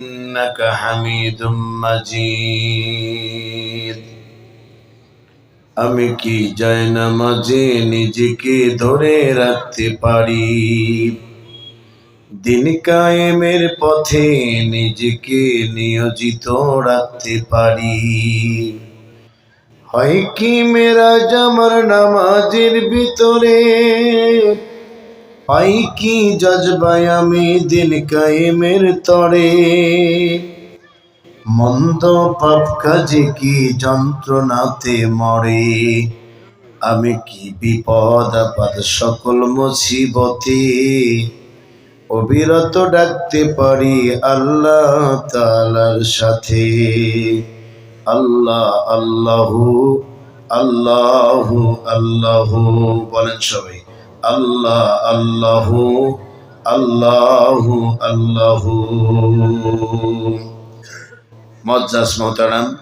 إنك حميد مجيد আমি কি যাই না মাঝে নিজেকে ধরে রাখতে পারি দিন কায়েমের পথে নিজেকে নিয়োজিত রাখতে পারি হয় কি মেরা জামার নামাজের ভিতরে পাই কি জজবাই আমি দিন কায়েমের তরে? মন্দ পাপ কাজে কি যন্ত্রণাতে মরে? আমি কি বিপদ আপদ সকল মুসিবতে? অবিরত ডাকতে পারি আল্লাহ তালার সাথে। আল্লাহ আল্লাহ, আল্লাহু আল্লাহু, বলেন সবাই। আল্লাহ, আল্লাহু আল্লাহু আল্লাহু। মজ্জাস মোহতারাম,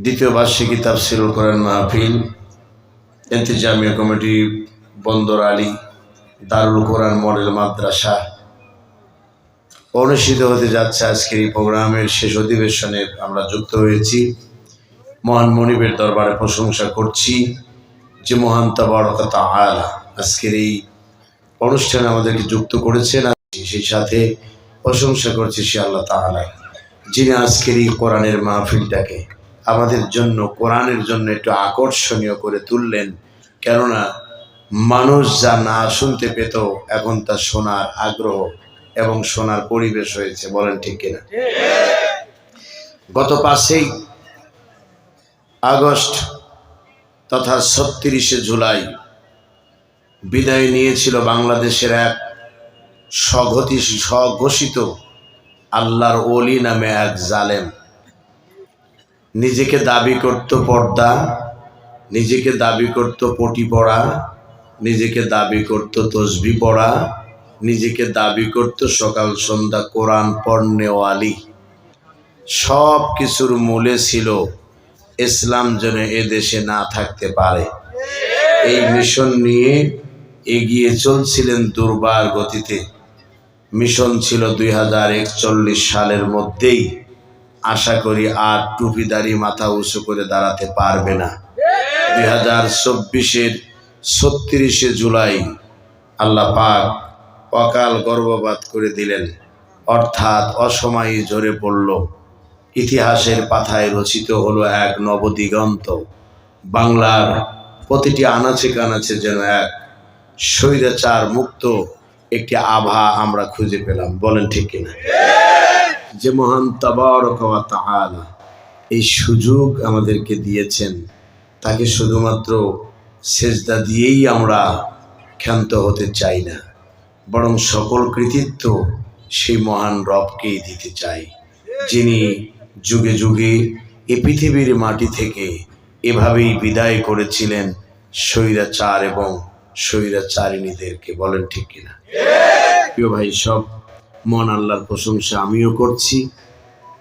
দ্বিতীয় বার্ষিকী তাফসিরুল কোরআন মাহফিল এন্তেজামিয়া কমিটি, বন্দর আলী, দারুল কোরআন মডেল মাদ্রাসা। অনুষ্ঠিত হতে যাচ্ছে আজকের এই প্রোগ্রামের শেষ অধিবেশনে আমরা যুক্ত হয়েছি। মহান মনিবের দরবারে প্রশংসা করছি। যে মহান তাবারকতা আলা। আজকের এই অনুষ্ঠানে আমাদেরকে যুক্ত করেছেন সেই সাথে প্রশংসা করছি সে আল্লাহ তাআলা। যিনি আজকের এই কোরআনের মাহফিলটাকে আমাদের জন্য কোরআনের জন্য একটু আকর্ষণীয় করে তুললেন। কেননা মানুষ যা না শুনতে পেত এখন তা শোনার আগ্রহ এবং শোনার পরিবেশ হয়েছে। বলেন ঠিক কিনা? গত পাঁচই আগস্ট তথা ছত্রিশে জুলাই বিদায় নিয়েছিল বাংলাদেশের এক স্বঘতি স্বঘোষিত আল্লাহর অলি নামে এক জালেম। নিজেকে দাবি করত পর্দা, নিজেকে দাবি করত পটি পড়া, নিজেকে দাবি করত তসবি পড়া, নিজেকে দাবি করত সকাল সন্ধ্যা কোরআন পড়নেওয়ালি সব কিছুর মূলে ছিল ইসলাম যেন দেশে না থাকতে পারে। এই মিশন নিয়ে এগিয়ে চলছিলেন দুর্বার গতিতে। মিশন ছিল দুই হাজার একচল্লিশ সালের মধ্যেই। আশা করি আর টুপিদারি মাথা উঁচু করে দাঁড়াতে পারবে না। দুই হাজার চব্বিশের ছত্রিশে জুলাই আল্লাহ পাক অকাল গর্ভপাত করে দিলেন। অর্থাৎ অসময়ে ঝরে পড়ল। ইতিহাসের পাথায় রচিত হলো এক নবদিগন্ত। বাংলার প্রতিটি আনাচে কানাচে যেন এক স্বৈরাচার মুক্ত একটি আভা আমরা খুঁজে পেলাম। বলেন ঠিক কিনা? যে মহান তাবারকাওয়া তাআলা এই সুযোগ আমাদেরকে দিয়েছেন, তাকে শুধুমাত্র সেজদা দিয়েই আমরা ক্ষান্ত হতে চাই না, বরং সকল কৃতিত্ব সেই মহান রবকেই দিতে চাই, যিনি যুগে যুগে এ পৃথিবীর মাটি থেকে এভাবেই বিদায় করেছিলেন স্বৈরাচার এবং স্বৈরাচারিণীদেরকে। বলেন ঠিক কিনা? প্রিয় ভাই, সব মন আল্লাহর প্রশংসা আমিও করছি,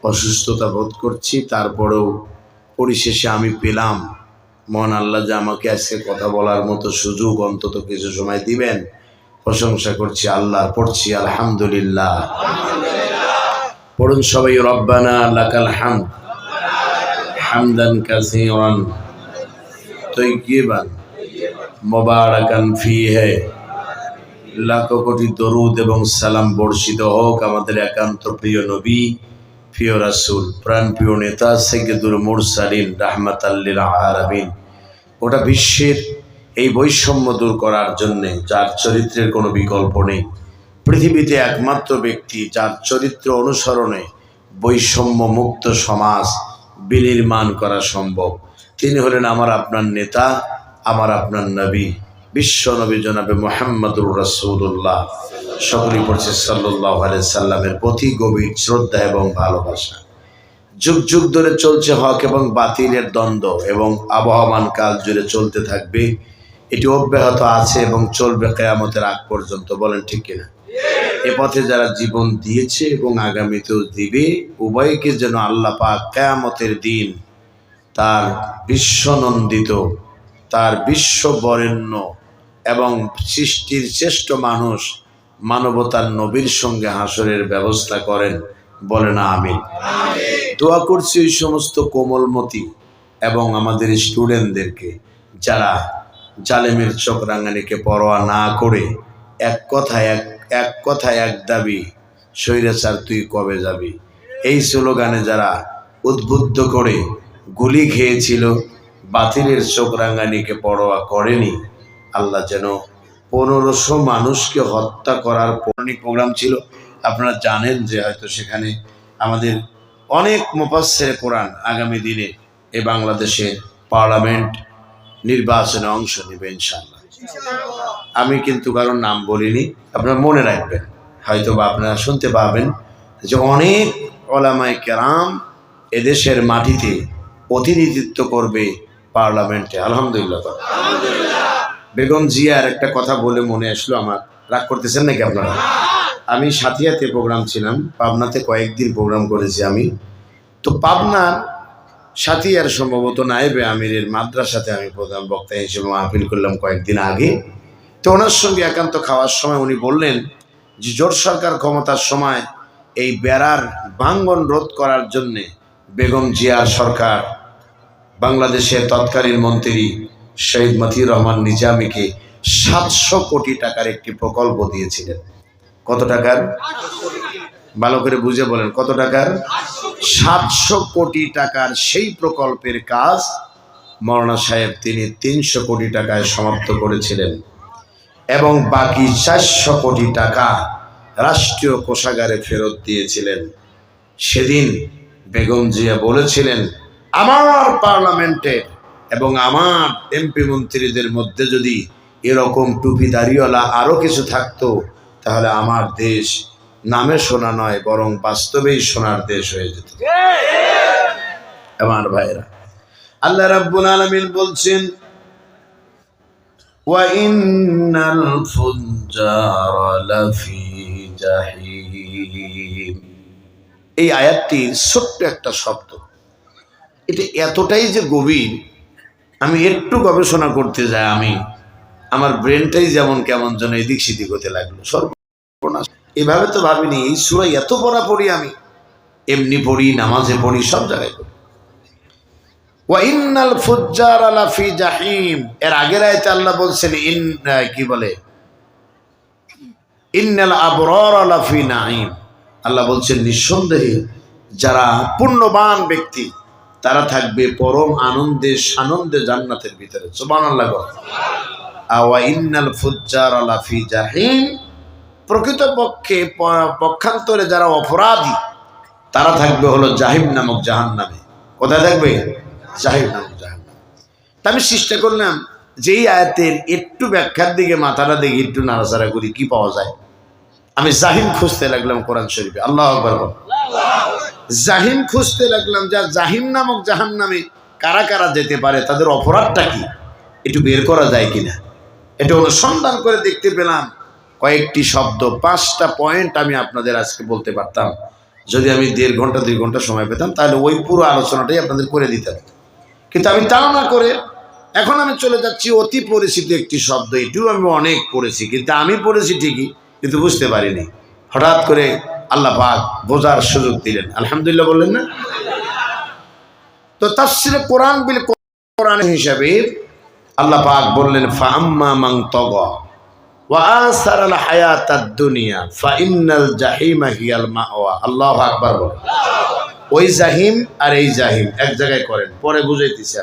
অসুস্থতা বোধ করছি, তারপরেও পরিশেষে আমি পেলাম। মন আল্লাহ যে আমাকে আজকে কথা বলার মতো সুযোগ, অন্তত কিছু সময় দিবেন। প্রশংসা করছি আল্লাহ, পড়ছি আলহামদুলিল্লাহ। পড়ুন সবাই, রব্বানা লাকাল হামদ হামদান কাসীরান তৈয়িবান মোবারকান ফিহে। লাখো কোটি দরুদ এবং সালাম বর্ষিত হোক আমাদের একান্ত প্রিয় নবী, প্রিয় রাসুল প্রাণ প্রিয় নেতা সেগেদুর মুরসালিন রাহমাত আল্লিল আলামিন। গোটা বিশ্বের এই বৈষম্য দূর করার জন্যে যার চরিত্রের কোনো বিকল্প নেই। পৃথিবীতে একমাত্র ব্যক্তি যার চরিত্র অনুসরণে বৈষম্য মুক্ত সমাজ বিনির্মাণ করা সম্ভব। তিনি হলেন আমার আপনার নেতা, আমার আপনার নবী, বিশ্ব নবী জনাবে মোহাম্মদুর রসুল্লাহ সকলেই পড়ছে সাল্লাহ সাল্লামের প্রতি গভীর শ্রদ্ধা এবং ভালোবাসা। যুগ যুগ ধরে চলছে হক এবং বাতিলের দ্বন্দ্ব এবং আবহমান কাল জুড়ে চলতে থাকবে। এটি অব্যাহত আছে এবং চলবে কেয়ামতের আগ পর্যন্ত, বলেন ঠিক কিনা? এ পথে যারা জীবন দিয়েছে এবং আগামীতেও দিবে উভয়কে যেন আল্লাহ পাক কেয়ামতের দিন তার বিশ্বনন্দিত তার বিশ্ব বরেণ্য এবং সৃষ্টির শ্রেষ্ঠ মানুষ মানবতার নবীর সঙ্গে হাসরের ব্যবস্থা করেন। বলে না আমি দোয়া করছি ওই সমস্ত কোমলমতি এবং আমাদের স্টুডেন্টদেরকে যারা জালেমের চোখ রাঙানিকে পরোয়া না করে এক কথায় এক এক কথায় এক দাবি, স্বৈরাচার তুই কবে যাবি? এই স্লোগানে যারা উদ্বুদ্ধ করে গুলি খেয়েছিল, বাতিলের চোখ রাঙানিকে পরোয়া করেনি, আল্লাহ যেন পনেরোশো মানুষকে হত্যা করার পৌরাণিক প্রোগ্রাম ছিল। আপনারা জানেন যে হয়তো সেখানে আমাদের অনেক মোপাসের কোরআন আগামী দিনে এ বাংলাদেশের পার্লামেন্ট নির্বাচনে অংশ নেবে ইনশাল্লাহ আমি কিন্তু কারোর নাম বলিনি আপনারা মনে রাখবেন। হয়তো বা আপনারা শুনতে পাবেন যে অনেক ওলামায় কেরাম এদেশের মাটিতে প্রতিনিধিত্ব করবে পার্লামেন্টে। আলহামদুলিল্লাহ। বেগম জিয়ার একটা কথা বলে মনে আসলো আমার রাগ করতেছেন নাকি আপনারা? আমি সাথিয়াতে প্রোগ্রাম ছিলাম পাবনাতে কয়েকদিন প্রোগ্রাম করেছি আমি। তো পাবনার সাথিয়ার সম্ভবত নায়েবে আমিরের মাদ্রাসাতে আমি প্রধান বক্তা হিসেবে মাহফিল করলাম কয়েকদিন আগে। তো ওনার সঙ্গে একান্ত খাওয়ার সময় উনি বললেন যে জোট সরকার ক্ষমতার সময় এই বেড়ার ভাঙ্গন রোধ করার জন্যে বেগম জিয়ার সরকার, বাংলাদেশের তৎকালীন মন্ত্রী শহীদ মতিউর রহমান নিজামীকে সাতশো কোটি টাকার একটি প্রকল্প দিয়েছিলেন। কত টাকার? ভালো করে বুঝে বলেন, কত টাকার? সাতশো কোটি টাকার সেই প্রকল্পের কাজ মরনা সাহেব তিনি তিনশো কোটি টাকায় সমাপ্ত করেছিলেন এবং বাকি চারশো কোটি টাকা রাষ্ট্রীয় কোষাগারে ফেরত দিয়েছিলেন। সেদিন বেগম জিয়া বলেছিলেন, আমার পার্লামেন্টে এবং আমার এমপি মন্ত্রীদের মধ্যে যদি এরকম টুপি দাড়িওয়ালা আরও কিছু থাকতো, তাহলে আমার দেশ নামে শোনা নয়, বরং বাস্তবেই শোনার দেশ হয়ে যেত আমার ভাইরা, আল্লাহ রাব্বুল আলামিন বলছেন ওয়াইন্নাল ফুজ্জার লাফি জাহিম। এই আয়াতটি ছোট্ট একটা শব্দ। এটা এতটাই যে গভীর, আমি একটু গবেষণা করতে যাই, আমি, আমার ব্রেনটাই যেমন কেমন যেন এদিক সেদিক হতে লাগল। সর্বনাশ। এভাবে তো ভাবিনি, এই সুরাই এত পড়া পড়ি আমি। এমনি পড়ি, নামাজে পড়ি, সব জায়গায় পড়ি। জাহিম। এর আগের আয়তে আল্লাহ বলছেন, ইন কি বলে? ইন্নাল আলাফি আল্লাহ বলছেন, নিঃসন্দেহে যারা পুণ্যবান ব্যক্তি, তারা থাকবে পরম আনন্দে, সানন্দে জান্নাতের ভিতরে। সুবান আল্লাহ আওয়া ইন্নাল ফুজ্জার আলাফি জাহিম। প্রকৃতপক্ষে পক্ষান্তরে যারা অপরাধী, তারা থাকবে হলো জাহিম নামক জাহান নামে কোথায় থাকবে? জাহিম নামক জাহান নামে তা আমি চেষ্টা করলাম যেই আয়াতের একটু ব্যাখ্যার দিকে, মাথাটা দেখি একটু নাড়াচাড়া করি, কি পাওয়া যায়। আমি জাহিম খুঁজতে লাগলাম কোরআন শরীফে। আল্লাহ। জাহিম খুঁজতে লাগলাম যা জাহিম নামক জাহান নামে কারা কারা যেতে পারে, তাদের অপরাধটা কি? একটু বের করা যায় কিনা? এটা অনুসন্ধান করে দেখতে পেলাম কয়েকটি শব্দ, পাঁচটা পয়েন্ট আমি আপনাদের আজকে বলতে পারতাম। যদি আমি দেড় ঘণ্টা, দুই ঘণ্টা সময় পেতাম, তাহলে ওই পুরো আলোচনাটাই আপনাদের করে দিতাম কিন্তু আমি তাও না করে এখন আমি চলে যাচ্ছি অতি পরিচিত একটি শব্দ। এটিও আমি অনেক পড়েছি, কিন্তু আমি পড়েছি ঠিকই, কিন্তু বুঝতে পারিনি। হঠাৎ করে আল্লাহ পাক বোঝার সুযোগ দিলেন। আলহামদুলিল্লাহ বললেন না? তো তাফসিরে কোরআন বিল কোরআন হিসাবে আল্লাহ পাক বললেন ফাম্মা মাং তগ। এক জায়গায় করেন, পরে বুঝাইতেছি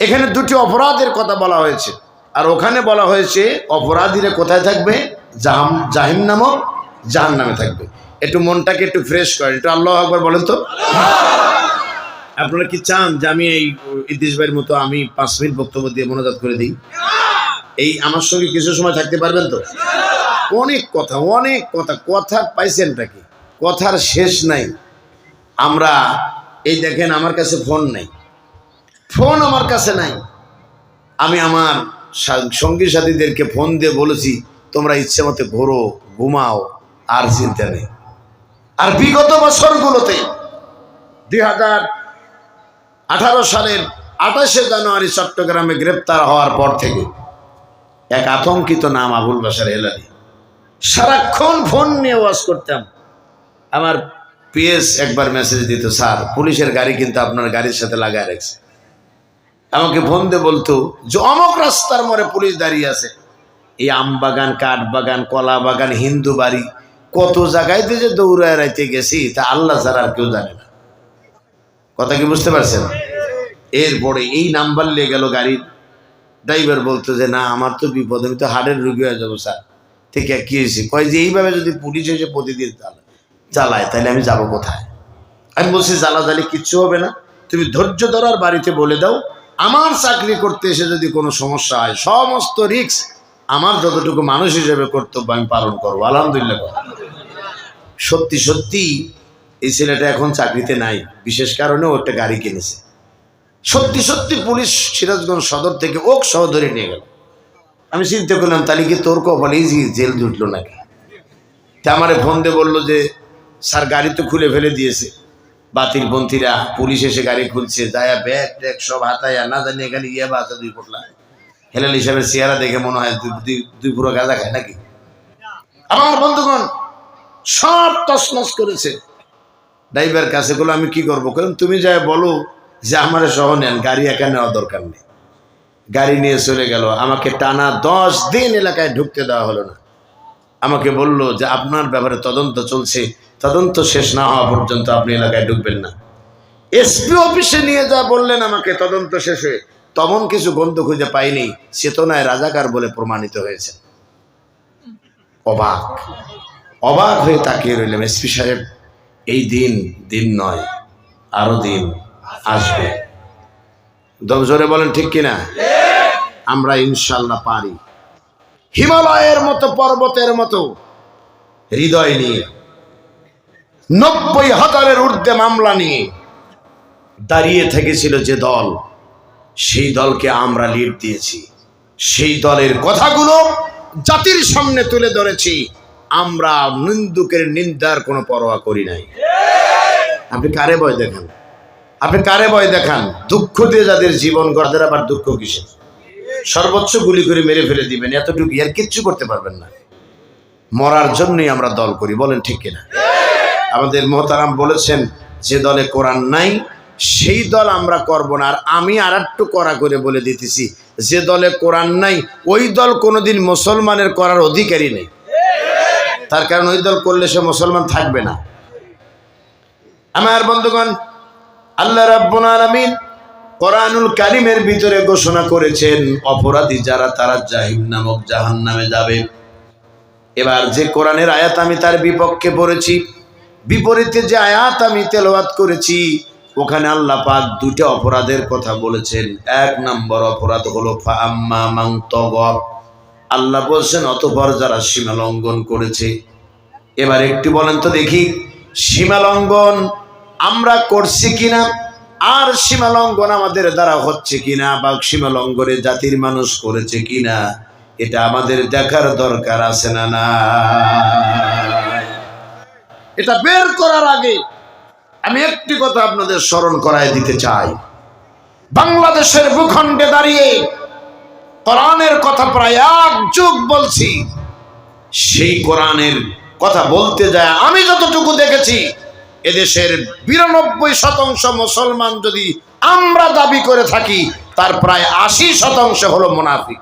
এখানে দুটি অপরাধের কথা বলা হয়েছে। আর ওখানে বলা হয়েছে, অপরাধীরা কোথায় থাকবে? জাহাম, জাহিম নামক জাহান নামে থাকবে। একটু মনটাকে একটু ফ্রেশ করেন, একটু আল্লাহ আকবার বলেন তো। আপনারা কি চান যে আমি এই ইতিশ মতো আমি পাঁচ মিনিট বক্তব্য দিয়ে মনোজাত করে দিই? এই আমার সঙ্গে কিছু সময় থাকতে পারবেন তো? অনেক কথা অনেক কথা। কথা পাইছেনটা কি? কথার শেষ নাই। আমরা, এই দেখেন আমার কাছে ফোন নাই। ফোন আমার কাছে নাই। আমি আমার সঙ্গী সাথীদেরকে ফোন দিয়ে বলেছি, তোমরা ইচ্ছে মতো ঘোরো, ঘুমাও, আর চিন্তা নেই। আর বিগত বছরগুলোতে, দুই হাজার আঠারো সালের আঠাশে জানুয়ারি চট্টগ্রামে গ্রেপ্তার হওয়ার পর থেকে এক আতঙ্কিত নাম আবুল বাসার হেলালি। সারাক্ষণ ফোন নিয়ে ওয়াজ করতাম। আমার পিএস একবার মেসেজ দিত, স্যার, পুলিশের গাড়ি কিন্তু আপনার গাড়ির সাথে লাগায় রাখছে। আমাকে ফোন দিয়ে বলতো, যে অমক রাস্তার মোড়ে পুলিশ দাঁড়িয়ে আছে। এই আম বাগান, কাঠ বাগান, কলা বাগান, হিন্দু বাড়ি, কত জায়গায়তে যে দৌড়ায় রাইতে গেছি, তা আল্লাহ ছাড়া আর কেউ জানে না। কথা কি বুঝতে পারছেন? এরপরে এই নাম্বার নিয়ে গেল গাড়ির। ড্রাইভার বলতো যে, না, আমার তো বিপদ, আমি তো হার্টের রুগী হয়ে যাব, স্যার। ঠিক কি হয়েছে? কয় যে, এইভাবে যদি পুলিশ এসে প্রতিদিন চালায়, তাহলে আমি যাব কোথায়? আমি বলছি, জ্বালা জ্বালাজালি কিচ্ছু হবে না। তুমি ধৈর্য ধরার বাড়িতে বলে দাও। আমার চাকরি করতে এসে যদি কোনো সমস্যা হয়, সমস্ত রিস্ক আমার যতটুকু মানুষ হিসেবে কর্তব্য আমি পালন করব। আলহামদুলিল্লাহ। সত্যি সত্যি, এই ছেলেটা এখন চাকরিতে নাই। বিশেষ কারণে ও একটা গাড়ি কিনেছে। সত্যি সত্যি পুলিশ সিরাজগঞ্জ সদর থেকে ওক সহ ধরে নিয়ে গেল। আমি চিন্তা করলাম, তাহলে কি তোর কপালেই যে জেল জুটলো নাকি? তা আমারে ফোন দিয়ে বলল যে, স্যার, গাড়ি তো খুলে ফেলে দিয়েছে। বাতিল পন্থীরা পুলিশ এসে গাড়ি খুলছে। যায়া ব্যাগ ট্যাগ সব হাতায়া না জানি এখানে ইয়ে বা দুই পোটলা। হেলাল হিসাবে চেহারা দেখে মনে হয় দুই- পুরো গাঁজা খায় নাকি? আমার বন্ধুগণ, সব তসনস করেছে। ড্রাইভার কাছে গুলো, আমি কি করব? কারণ তুমি যাই বলো যে আমার সহ নেন, গাড়ি একা নেওয়া দরকার নেই। গাড়ি নিয়ে চলে গেল, আমাকে টানা দশ দিন এলাকায় ঢুকতে দেওয়া হলো না। আমাকে বলল যে, আপনার ব্যাপারে তদন্ত চলছে, তদন্ত শেষ না হওয়া পর্যন্ত আপনি এলাকায় ঢুকবেন না। এসপি অফিসে নিয়ে যা বললেন আমাকে, তদন্ত শেষে তেমন কিছু গন্ধ খুঁজে পাইনি চেতনায় রাজাকার বলে প্রমাণিত হয়েছে। অবাক অবাক হয়ে তাকিয়ে রইলাম। এসপি সাহেব, এই দিন দিন নয়, আরও দিন। আসবে। দম জোরে বলেন, ঠিক কিনা? আমরা ইনশাল্লাহ পারি। হিমালয়ের মতো, পর্বতের মতো হৃদয় নিয়ে, নব্বই হাজারের ঊর্ধ্বে মামলা নিয়ে দাঁড়িয়ে থেকেছিল যে দল, সেই দলকে আমরা লিড দিয়েছি। সেই দলের কথাগুলো জাতির সামনে তুলে ধরেছি। আমরা নিন্দুকের নিন্দার কোনো পরোয়া করি নাই। আপনি কারে ভয় দেখান? আপনি কারে ভয় দেখান? দুঃখ দিয়ে যাদের জীবন গড়াদের আবার দুঃখ কিসের? সর্বোচ্চ গুলি করে মেরে ফেলে দিবেন, এতটুকু আর কিচ্ছু করতে পারবেন না। মরার জন্যই আমরা দল করি, বলেন ঠিক কিনা? আমাদের মোহতারাম বলেছেন, যে দলে কোরআন নাই, সেই দল আমরা করব না। আর আমি আর একটু করা করে বলে দিতেছি, যে দলে কোরআন নাই, ওই দল কোনোদিন মুসলমানের করার অধিকারী নেই। তার কারণ ওই দল করলে সে মুসলমান থাকবে না। আমার বন্ধুগণ আল্লাহ রাব্বুল আলামিন কোরআনুল কারিমের ভিতরে ঘোষণা করেছেন, অপরাধী যারা তারা জাহিম নামক জাহান্নামে যাবে। এবার যে কোরআনের আয়াত আমি তার বিপক্ষে পড়েছি, বিপরীতে যে আয়াত আমি তেলাওয়াত করেছি, ওখানে আল্লাহ পাক দুটো অপরাধের কথা বলেছেন। এক নম্বর অপরাধ হলো আল্লাহ বলছেন, অতপর যারা সীমা লঙ্ঘন করেছে। এবার একটু বলেন তো দেখি, সীমা লঙ্ঘন আমরা করছি কিনা? আর সীমা লঙ্ঘন আমাদের দ্বারা হচ্ছে কিনা? বা সীমা লঙ্ঘনে জাতির মানুষ করেছে কিনা? এটা আমাদের দেখার দরকার আছে না না এটা বের করার আগে আমি একটি কথা আপনাদের স্মরণ করায় দিতে চাই। বাংলাদেশের ভূখণ্ডে দাঁড়িয়ে কোরআনের কথা প্রায় এক যুগ বলছি। সেই কোরআনের কথা বলতে যায়। আমি যতটুকু দেখেছি এদেশের বিরানব্বই শতাংশ মুসলমান যদি আমরা দাবি করে থাকি, তার প্রায় আশি শতাংশ হলো মোনাফিক।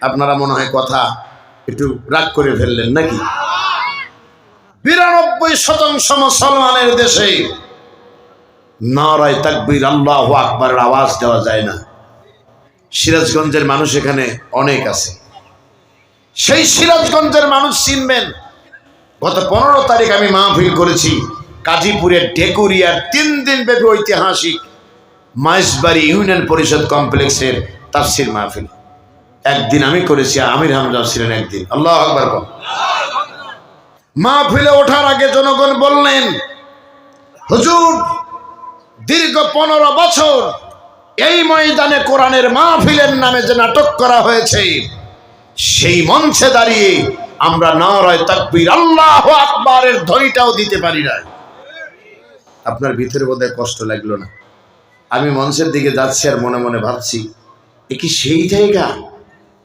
আপনারা মনে হয় কথা একটু রাগ করে ফেললেন নাকি? বিরানব্বই শতাংশ মুসলমানের দেশে নারায় তাকবির, আল্লাহ আকবরের আওয়াজ দেওয়া যায় না। সিরাজগঞ্জের মানুষ এখানে অনেক আছে। সেই সিরাজগঞ্জের মানুষ চিনবেন গত পনেরো তারিখ আমি মাহফিল করেছি। কাজীপুরের ডেকুরিয়ার তিন দিন ব্যাপী ঐতিহাসিক মাইসবাড়ি ইউনিয়ন পরিষদ কমপ্লেক্সের তাফসির মাহফিল। একদিন আমি করেছি আমির হামজা ছিলেন একদিন। আল্লাহ আকবর। মাহফিলে ওঠার আগে জনগণ বললেন, হুজুর, দীর্ঘ পনেরো বছর এই ময়দানে কোরআনের মাহফিলের নামে যে নাটক করা হয়েছে, সেই মঞ্চে দাঁড়িয়ে আমরা নারায় তাকবীর, আল্লাহ আকবরের ধ্বনিটাও দিতে পারি না আপনার ভিতরে বোধহয় কষ্ট লাগল না। আমি মঞ্চের দিকে যাচ্ছি আর মনে মনে ভাবছি, এ কি সেই জায়গা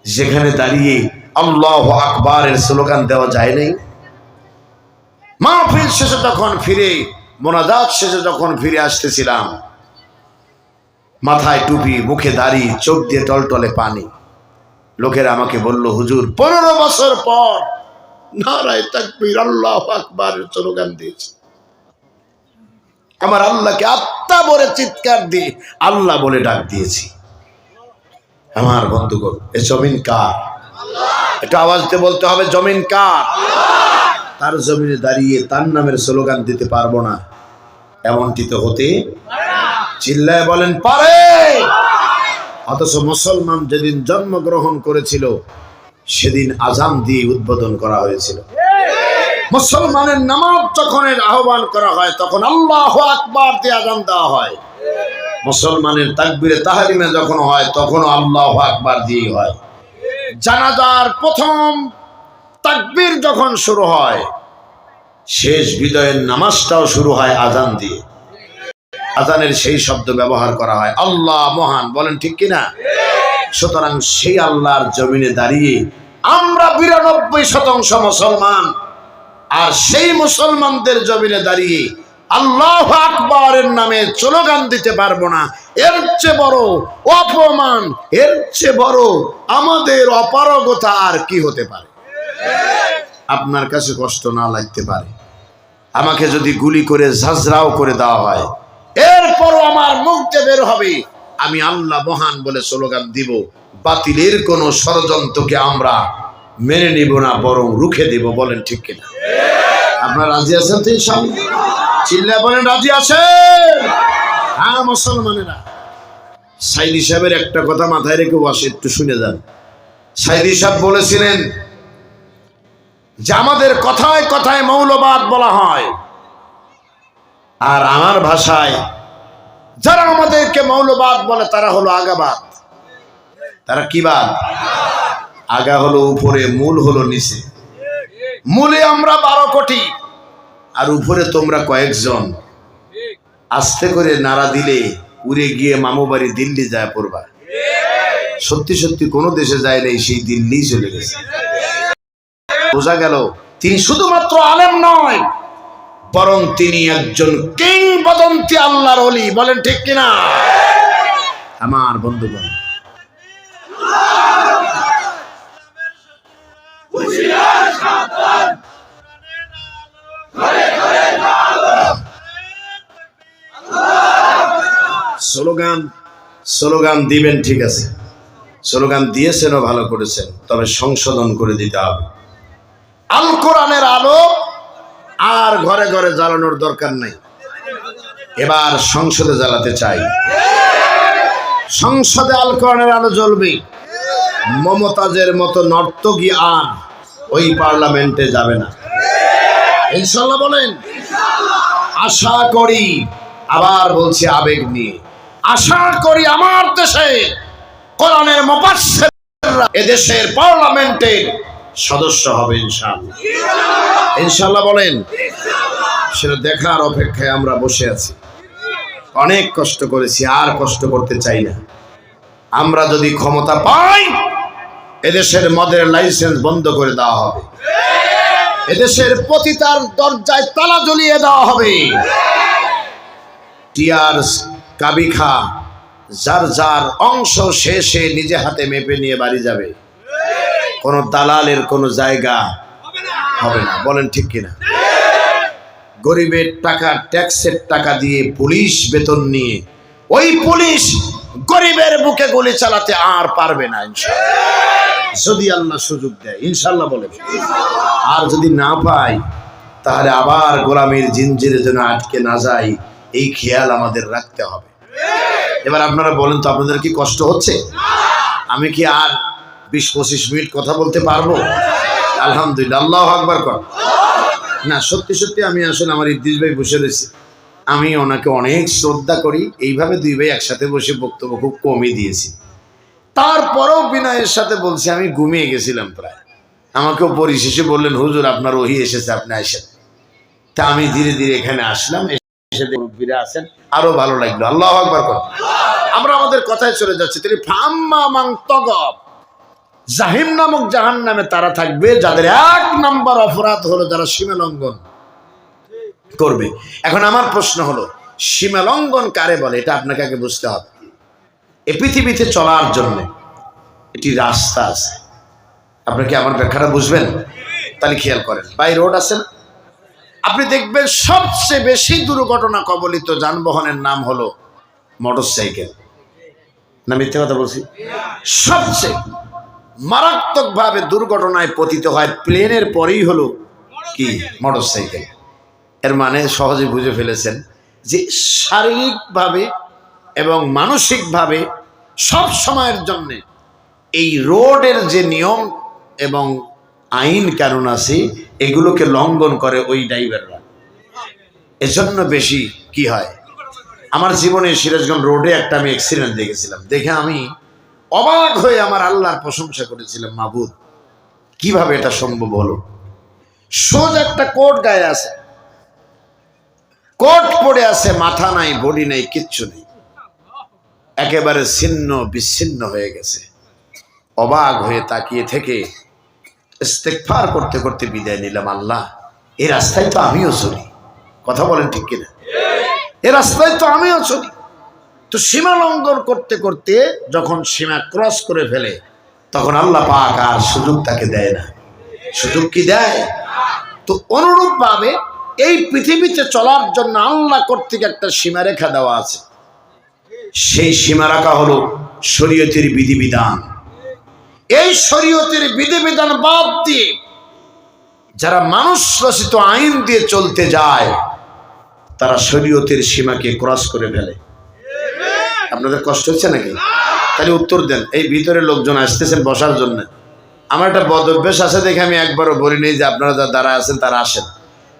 যেখানে দাঁড়িয়ে আল্লাহ আকবরের স্লোগান দেওয়া যায় নাই? মাহফিল শেষে যখন ফিরে, মোনাজাত শেষে যখন ফিরে আসতেছিলাম, মাথায় টুপি, মুখে দাড়ি, চোখ দিয়ে টলটলে পানি। লোকেরা আমাকে বলল, হুজুর, পনেরো বছর পর নারায় তাকবীর আল্লাহ আকবরের স্লোগান দিয়েছে। আমার আল্লাহকে আত্মা বলে চিৎকার দিয়ে আল্লাহ বলে ডাক দিয়েছি। আমার বন্ধুগণ, এ জমিন কার? এটা আওয়াজ দিয়ে বলতে হবে, জমিন কার? তার জমিনে দাঁড়িয়ে তার নামের স্লোগান দিতে পারব না। এমনটি তো হতে চিল্লায় বলেন, পারে! অথচ মুসলমান যেদিন জন্মগ্রহণ করেছিল, সেদিন আজান দিয়ে উদ্বোধন করা হয়েছিল। মুসলমানের নামাজ যখনের আহ্বান করা হয়, তখন আল্লাহ আকবার দিয়ে আজান দেওয়া হয়। মুসলমানের তাকবিরে তাহারিমে যখন হয় তখন আল্লাহ আকবার দিয়ে হয়। জানাজার প্রথম তাকবির যখন শুরু হয়, শেষ বিদয়ের নামাজটাও শুরু হয় আজান দিয়ে। আজানের সেই শব্দ ব্যবহার করা হয়। আল্লাহ মহান, বলেন ঠিক কিনা? সুতরাং সেই আল্লাহর জমিনে দাঁড়িয়ে আমরা বিরানব্বই শতাংশ মুসলমান, আর সেই মুসলমানদের জমিনে দাঁড়িয়ে আল্লাহ আকবরের নামে স্লোগান দিতে পারব না। এর চেয়ে বড় অপমান, এর চেয়ে বড় আমাদের অপারগতা আর কি হতে পারে? আপনার কাছে কষ্ট না লাগতে পারে? আমাকে যদি গুলি করে ঝাঁঝরাও করে দেওয়া হয় এরপরও আমার মুখ দিয়ে বের হবে, আমি আল্লাহ মহান বলে স্লোগান দিব। বাতিলের কোন ষড়যন্ত্রকে আমরা মেনে নিব না, বরং রুখে দিব, বলেন ঠিক কিনা? আপনার রাজি আছেন তো ইনশাআল্লাহ? চিল্লা বলেন, রাজি আছেন? হ্যাঁ মুসলমানেরা। সাইদি সাহেবের একটা কথা মাথায় রেখে বসে, একটু শুনে যান। সাইদি সাহেব বলেছিলেন যে, আমাদের কথায় কথায় মৌলবাদ বলা হয়। আর আমার ভাষায় যারা আমাদেরকে মৌলবাদ বলে, তারা হলো আগাবাদ। তারা কি বাদ? আগা হলো উপরে, মূল হলো নিচে। মূলে আমরা বারো কোটি, আর উপরে তোমরা কয়েকজন। আস্তে করে নাড়া দিলে উড়ে গিয়ে মামু বাড়ি দিল্লি যায় পড়বা। সত্যি সত্যি কোনো দেশে যায় নাই সেই দিল্লি চলে গেছে। বোঝা গেল, তিনি শুধুমাত্র আলেম নয় বরং তিনি একজন কিংবদন্তি আল্লাহর অলি বলেন ঠিক কিনা? আমার বন্ধুগণ, স্লোগান স্লোগান দিবেন ঠিক আছে। স্লোগান দিয়েছেনও ভালো করেছেন, তবে সংশোধন করে দিতে হবে। আল কোরআনের আলো আর ঘরে ঘরে জ্বালানোর দরকার নাই। এবার সংসদে জ্বালাতে চাই। সংসদে আল কোরআনের আলো জ্বলবে। মমতাজের মতো নর্তকী আর ওই পার্লামেন্টে যাবে না। ইনশাল্লাহ বলেন, আশা করি, আবার বলছি আবেগ নিয়ে। আশা করি আমার দেশে কোরআনের মোপাসেররা এদেশের পার্লামেন্টের সদস্য হবে ইনশাআল্লাহ। ইনশাআল্লাহ বলেন, সেটা দেখার অপেক্ষায় আমরা বসে আছি। অনেক কষ্ট করেছি, আর কষ্ট করতে চাই না। আমরা যদি ক্ষমতা পাই, এদেশের মদের লাইসেন্স বন্ধ করে দেওয়া হবে। এদেশের পতিতার দরজায় তালা জ্বলিয়ে দেওয়া হবে। টিয়ার কাবিখা, যার যার অংশ শেষে নিজে হাতে মেপে নিয়ে বাড়ি যাবে। কোনো দালালের কোনো জায়গা হবে না। বলেন ঠিক কিনা? গরিবের টাকা, ট্যাক্সের টাকা দিয়ে পুলিশ বেতন নিয়ে ওই পুলিশ গরিবের বুকে গুলি চালাতে আর পারবে না ইনশাল্লাহ যদি আল্লাহ সুযোগ দেয় ইনশাল্লাহ বলে আর যদি না পাই, তাহলে আবার গোলামীর জিনজিরে যেন আটকে না যায়, এই খেয়াল আমাদের রাখতে হবে। এবার আপনারা বলেন তো, আপনাদের কি কষ্ট হচ্ছে? আমি কি আর বিশ পঁচিশ মিনিট কথা বলতে পারব? আলহামদুলিল্লাহ, আল্লাহ আকবার কর। না, সত্যি সত্যি আমি আসলে আমার ইদ্দিস ভাই বসে রয়েছি। আমি ওনাকে অনেক শ্রদ্ধা করি, এইভাবে দুই ভাই একসাথে বসে বক্তব্য খুব কমই দিয়েছি। তারপরেও বিনয়ের সাথে বলছি, আমি ঘুমিয়ে গেছিলাম প্রায়। আমাকেও পরিশেষে বললেন, হুজুর, আপনার ওহি এসেছে, আপনি আসেন। তা আমি ধীরে ধীরে এখানে আসলাম, এসে মুরব্বীরা আছেন, আরও ভালো লাগল। আল্লাহ আকবার কর। আমরা আমাদের কথায় চলে যাচ্ছি। তিনি ফাম্মা মাং তগব। জাহিম নামক জাহান নামে তারা থাকবে, যাদের এক নাম্বার অপরাধ হলো যারা সীমা লঙ্ঘন করবে। এখন আমার প্রশ্ন হলো সীমা লঙ্ঘন কারে বলে? এটা আপনাকে আগে বুঝতে হবে। এ পৃথিবীতে চলার জন্য এটি রাস্তা আছে। আপনি কি আমার ব্যাখ্যাটা বুঝবেন? তাহলে খেয়াল করেন। বাই রোড আছে না? আপনি দেখবেন সবচেয়ে বেশি দুর্ঘটনা কবলিত যানবাহনের নাম হলো মোটর সাইকেল না মিথ্যে কথা বলছি? সবচেয়ে মারাত্মকভাবে দুর্ঘটনায় পতিত হয়। প্লেনের পরেই হলো কি? মোটর সাইকেল এর মানে সহজে বুঝে ফেলেছেন যে শারীরিকভাবে এবং মানসিকভাবে সব সময়ের জন্যে এই রোডের যে নিয়ম এবং আইন কানুন আছে, এগুলোকে লঙ্ঘন করে ওই ড্রাইভাররা। এজন্য বেশি কি হয়? আমার জীবনে সিরাজগঞ্জ রোডে একটা আমি অ্যাক্সিডেন্ট দেখেছিলাম। দেখে আমি অবাক হয়ে আমার আল্লাহর প্রশংসা করেছিলাম মাহবুদ কীভাবে এটা সম্ভব হলো? সোজ একটা কোট গায়ে আছে। কোট পড়ে আছে, মাথা নাই, বডি নাই, কিচ্ছু নেই। একেবারে ছিন্ন, বিচ্ছিন্ন হয়ে গেছে। অবাক হয়ে তাকিয়ে থেকে ইস্তেকফার করতে করতে বিদায় নিলাম, আল্লাহ, এ রাস্তায় তো আমিও চলি। কথা বলেন ঠিক কিনা? এ রাস্তায় তো আমিও চলি। তো সীমা লঙ্ঘন করতে করতে যখন সীমা ক্রস করে ফেলে, তখন আল্লাহ পাক আর সুযোগ তাকে দেয় না। সুযোগ কি দেয়? তো অনুরূপভাবে এই পৃথিবীতে চলার জন্য আল্লাহ কর্তৃক একটা সীমারেখা দেওয়া আছে। সেই সীমারেখা হলো শরীয়তের বিধিবিধান। এই শরীয়তের বিধিবিধান বাদ দিয়ে যারা মানুষ রচিত আইন দিয়ে চলতে যায়, তারা শরীয়তের সীমাকে ক্রস করে ফেলে। আপনাদের কষ্ট হচ্ছে নাকি? তাহলে উত্তর দেন। এই ভিতরে লোকজন আসতেছেন বসার জন্য। আমার একটা বদ অভ্যেস আছে দেখে আমি একবারও বলিনি যে আপনারা যারা দ্বারা আছেন তারা আসেন।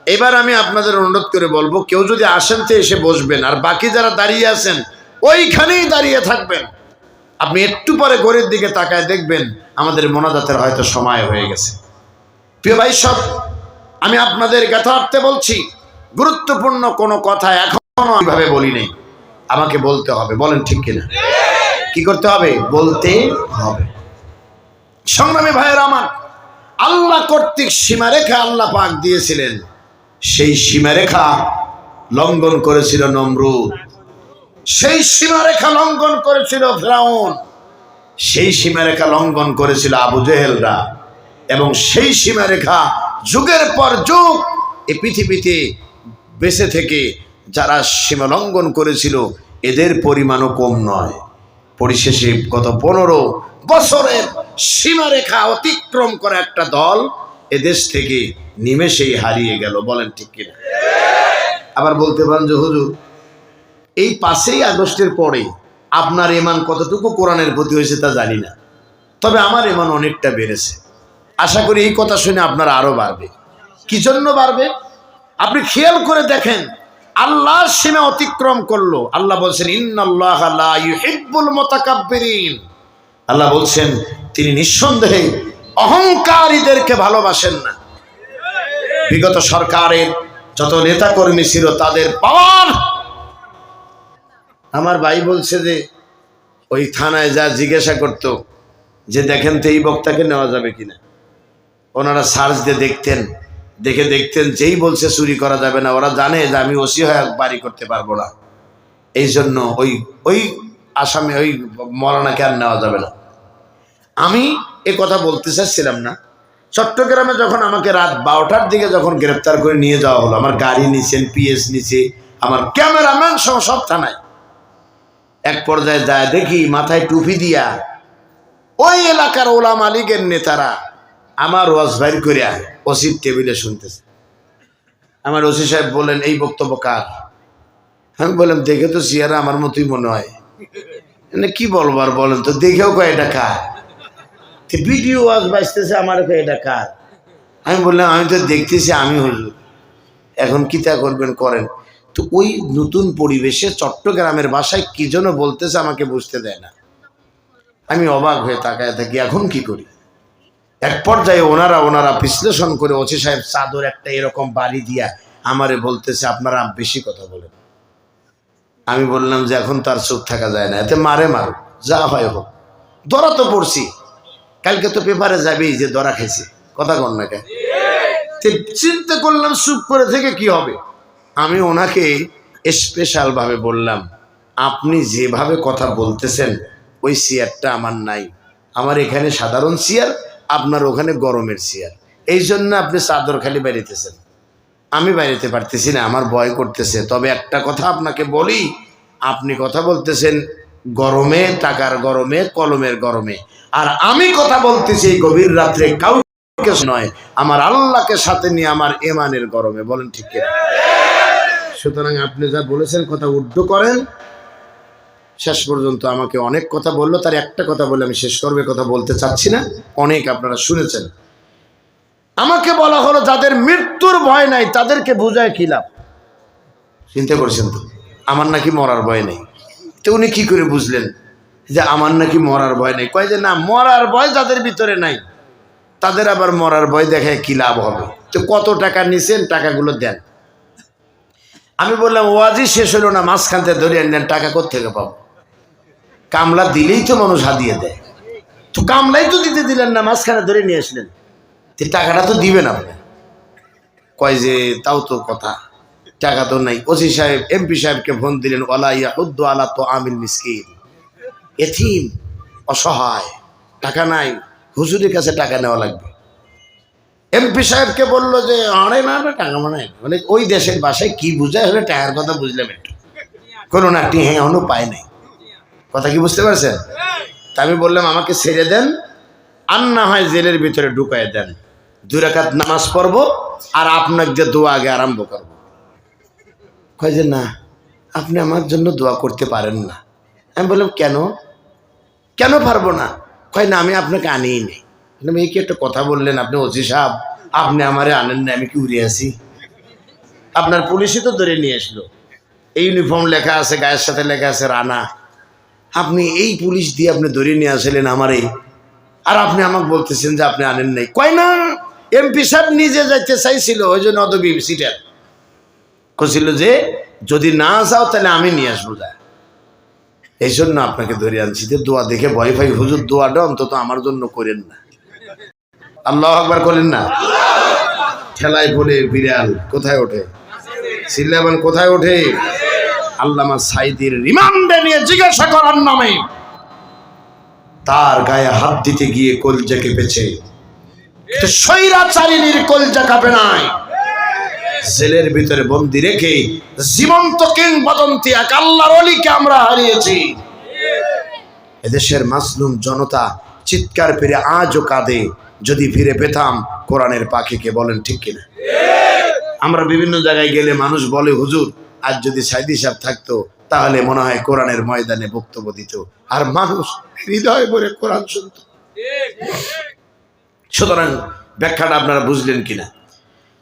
এবার আমি আপনাদের অনুরোধ করে বলব, কেউ যদি আসেন তো এসে বসবেন, আর বাকি যারা দাঁড়িয়ে আছেন, ওইখানেই দাঁড়িয়ে থাকবেন। আপনি একটু পরে ঘড়ির দিকে তাকায় দেখবেন আমাদের মোনাজাতের হয়তো সময় হয়ে গেছে। প্রিয় ভাই সব, আমি আপনাদের যথার্থে বলছি, গুরুত্বপূর্ণ কোনো কথা এখনও এইভাবে বলি নেই আমাকে বলতে হবে, বলেন ঠিক কিনা? কি করতে হবে? বলতে হবে। সংগ্রামী ভাইয়ের আমার, আল্লাহ কর্তৃক সীমারেখা আল্লাহ পাক দিয়েছিলেন। সেই সীমারেখা লঙ্ঘন করেছিল নমরুদ। সেই সীমারেখা লঙ্ঘন করেছিল ফেরাউন। সেই সীমারেখা লঙ্ঘন করেছিল আবু জেহেলরা। এবং সেই সীমারেখা যুগের পর যুগ এই পৃথিবীতে বেঁচে থেকে যারা সীমালঙ্ঘন করেছিল, এদের পরিমাণও কম নয়। পরিশেষে গত পনেরো বছরের সীমারেখা অতিক্রম করা একটা দল এদেশ থেকে নিমেষেই হারিয়ে গেল, বলেন ঠিক কিনা? আবার বলতে পারেন যে, হুজুর, এই পাঁচই আগস্টের পরে আপনার এমান কতটুকু কোরআনের প্রতি হয়েছে তা জানি না, তবে আমার এমান অনেকটা বেড়েছে। আশা করি এই কথা শুনে আপনার আরও বাড়বে। কি জন্য বাড়বে? আপনি খেয়াল করে দেখেন আল্লাহর সীমা অতিক্রম করল। আল্লাহ বলছেন আল্লাহ বলছেন, তিনি নিঃসন্দেহে অহংকারীদেরকে ভালোবাসেন না। বিগত সরকারের যত নেতাকর্মী ছিল, তাদের পাওয়ার আমার ভাই বলছে যে, ওই থানায় যা জিজ্ঞাসা করতো যে, দেখেন তো এই বক্তাকে নেওয়া যাবে কিনা? ওনারা সার্চ দিয়ে দেখতেন দেখে দেখতেন, যেই বলছে চুরি করা যাবে না, ওরা জানে যে আমি ওসি হয়ে বাড়ি করতে পারব না। এই জন্য ওই ওই আসামি ওই মরানাকে আর নেওয়া যাবে না? আমি এ কথা বলতে চাচ্ছিলাম না। চট্টগ্রামে যখন আমাকে রাত বারোটার দিকে যখন গ্রেপ্তার করে নিয়ে যাওয়া হলো, আমার গাড়ি নিছেন পিএস নিচে আমার ক্যামেরাম্যান সহ সব থানায়। এক পর্যায়ে যায়, দেখি মাথায় টুপি দিয়া ওই এলাকার ওলা মালিকের নেতারা আমার ওয়াজ বাইর করিয়া ওসির টেবিলে শুনতেছে। আমার ওসি সাহেব বললেন, এই বক্তব্য কার? আমি বললাম, দেখে তো সিয়ারা আমার মতোই মনে হয়। মানে কি বলব আর বলেন তো, দেখেও কয় এটা কার ভিডিও ওয়াজ বাজতেছে আমার এটা কার? আমি বললাম, আমি তো দেখতেছি, আমি হুজুর। এখন কি তা করবেন, করেন। তো, ওই নতুন পরিবেশে চট্টগ্রামের ভাষায় কি যেন বলতেছে, আমাকে বুঝতে দেয় না। আমি অবাক হয়ে তাকায় থাকি, এখন কি করি? এক পর্যায়ে ওনারা ওনারা বিশ্লেষণ করে ওসি সাহেব, চাদর একটা এরকম বাড়ি দিয়া আমারে বলতেছে, আপনারা বেশি কথা বলেন। আমি বললাম যে, এখন তার চুপ থাকা যায় না, এতে মারে মারো যা হয় হোক। ধরা তো পড়ছি, কালকে তো পেপারে যাবেই যে ধরা খাইছে, কথা কন না কেন? চিন্তা করলাম, চুপ করে থেকে কি হবে? আমি ওনাকে স্পেশাল ভাবে বললাম, আপনি যেভাবে কথা বলতেছেন, ওই চেয়ারটা আমার নাই। আমার এখানে সাধারণ চেয়ার আপনার ওখানে গরমের চেয়ার এই জন্য আপনি চাদর খালি বেরিতেছেন আমি বাইরেতে পারতেছি না, আমার ভয় করতেছে। তবে একটা কথা আপনাকে বলি, আপনি কথা বলতেছেন গরমে, টাকার গরমে, কলমের গরমে। আর আমি কথা বলতেছি এই গভীর রাত্রে কাউকে নয়, আমার আল্লাহকে সাথে নিয়ে আমার এমানের গরমে। বলেন ঠিক সুতরাং আপনি যা বলেছেন, কথা উড্ড করেন। শেষ পর্যন্ত আমাকে অনেক কথা বলল, তার একটা কথা বলে আমি শেষ করবে কথা বলতে চাচ্ছি না। অনেক আপনারা শুনেছেন। আমাকে বলা হলো, যাদের মৃত্যুর ভয় নাই, তাদেরকে বোঝায় কি লাভ? চিন্তা করছেন তো? আমার নাকি মরার ভয় নেই। তো উনি কি করে বুঝলেন যে আমার নাকি মরার ভয় নেই? কয় যে, না, মরার ভয় যাদের ভিতরে নাই, তাদের আবার মরার ভয় দেখায় কি লাভ হবে? তো কত টাকা নিছেন, টাকাগুলো দেন। আমি বললাম ওয়াজি শেষ হলো না, মাঝখান থেকে ধরে আনলেন, টাকা কোথেকে পাবো? কামলা দিলেই তো মানুষ হাদিয়ে দেয়। তো কামলাই তো দিতে দিলেন না, মাঝখানে ধরে নিয়ে আসলেন। তো টাকাটা তো দিবেন আপনি। কয় যে, তাও তো কথা। টাকা তো নাই। ওসি সাহেব, এমপি সাহেবকে ফোন দিলেন ওলা আলা তো আমিন মিসকিন। এথিম অসহায়, টাকা নাই। হুজুরের কাছে টাকা নেওয়া লাগবে। এমপি সাহেবকে বলল যে, আরে না টাকা মানে মানে ওই দেশের বাসায় কি বুঝায়, হলে টাকার কথা বুঝলাম একটু। কোনো না টি হ্যাঁ এখনও পায় নাই। কথা কি বুঝতে পারছেন? তা আমি বললাম, আমাকে ছেড়ে দেন, আর না হয় জেলের ভিতরে ঢুকায় দেন। দুই রাকাত নামাজ পড়ব, আর আপনাকে দিয়ে দোয়া আগে আরম্ভ করব। কয় যে, না, আপনি আমার জন্য দোয়া করতে পারেন না। আমি বললাম, কেন? কেন পারব না? কয়, না, আমি আপনাকে আনিই নেই। বললাম, এই কি একটা কথা বললেন আপনি, ওসি সাহেব? আপনি আমারে আনেন না আমি কি উড়ে আসি আপনার পুলিশই তো ধরে নিয়ে আসলো। এই ইউনিফর্ম লেখা আছে, গায়ের সাথে লেখা আছে, রানা। আপনি এই পুলিশ দিয়ে আপনি ধরে নিয়ে আসলেন আমারে। আর আপনি আমাকে বলতেছেন যে আপনি আনেন নাই। কয় না, এমপি সাহেব নিজে যাইতে চাইছিল, ওই জন্য অত সিটার। কছিল যে, যদি না যাও তাহলে আমি নিয়ে আসব যা। এই জন্য আপনাকে ধরে আনছি যে দোয়া দেখে ভয় ভাই হুজুর, দোয়াটা অন্তত আমার জন্য করেন না। আল্লাহ একবার করেন না। ঠেলায় বলে বিড়াল কোথায় ওঠে? সিল্লামান কোথায় ওঠে? আল্লামা সাইদির রিমান্ডে নিয়ে জিজ্ঞাসা করার নামে তার গায়ে হাত দিতে গিয়ে কলজা কেঁপেছে কিন্তু স্বৈরাচারিনীর কলজা কাঁপে নাই। জেলের ভিতরে বন্দি রেখে জীবন্ত কিংবদন্তি এক আল্লাহর অলিকে আমরা হারিয়েছি। এদেশের মাসলুম জনতা চিৎকার ফিরে আজও কাঁদে, যদি ফিরে পেতাম কোরআনের পাখিকে বলেন ঠিক কিনা? আমরা বিভিন্ন জায়গায় গেলে মানুষ বলে, হুজুর আজ যদি সাইদি সাহেব থাকতো, তাহলে মনে হয় কোরআনের ময়দানে বক্তব্য দিত। আর মানুষ হৃদয় ভরে কোরআন শুনত। সুতরাং ব্যাখ্যাটা আপনারা বুঝলেন কিনা?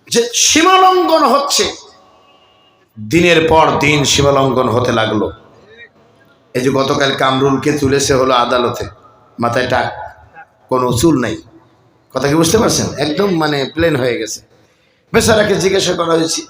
যে সীমালঙ্ঘন হচ্ছে, দিনের পর দিন সীমালঙ্ঘন হতে লাগল। এই যে গতকাল কামরুলকে তুলেছে হলো আদালতে, মাথায় টাক, কোনো চুল নাই। কথা কি বুঝতে পারছেন? একদম মানে প্লেন হয়ে গেছে। বেচারাকে জিজ্ঞাসা করা হয়েছে